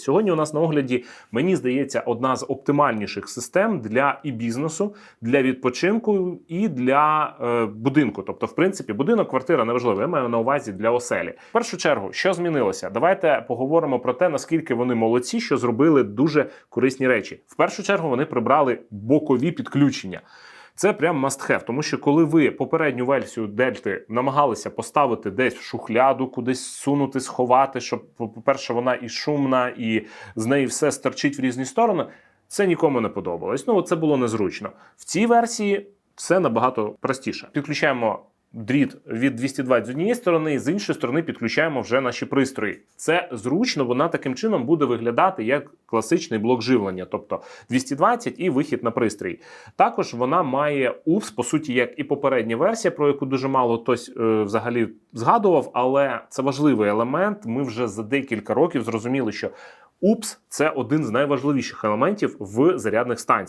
Сьогодні у нас на огляді, мені здається, одна з оптимальніших систем для і бізнесу, для відпочинку і для е, будинку. Тобто, в принципі, будинок, квартира неважливо. Я маю на увазі для оселі. В першу чергу, що змінилося? Давайте поговоримо про те, наскільки вони молодці, що зробили дуже корисні речі. В першу чергу вони прибрали бокові підключення. Це прям must have, тому що коли ви попередню версію Дельти намагалися поставити десь в шухляду, кудись сунути, сховати, щоб, по-перше, вона і шумна, і з неї все стерчить в різні сторони. Це нікому не подобалось. Ну, це було незручно. В цій версії все набагато простіше. Підключаємо дріт від 220 з однієї сторони, з іншої сторони підключаємо вже наші пристрої. Це зручно, вона таким чином буде виглядати як класичний блок живлення, тобто 220 і вихід на пристрій. Також вона має УПС, по суті, як і попередня версія, про яку дуже мало хтось е, взагалі згадував, але це важливий елемент. Ми вже за декілька років зрозуміли, що УПС це один з найважливіших елементів в зарядних станціях.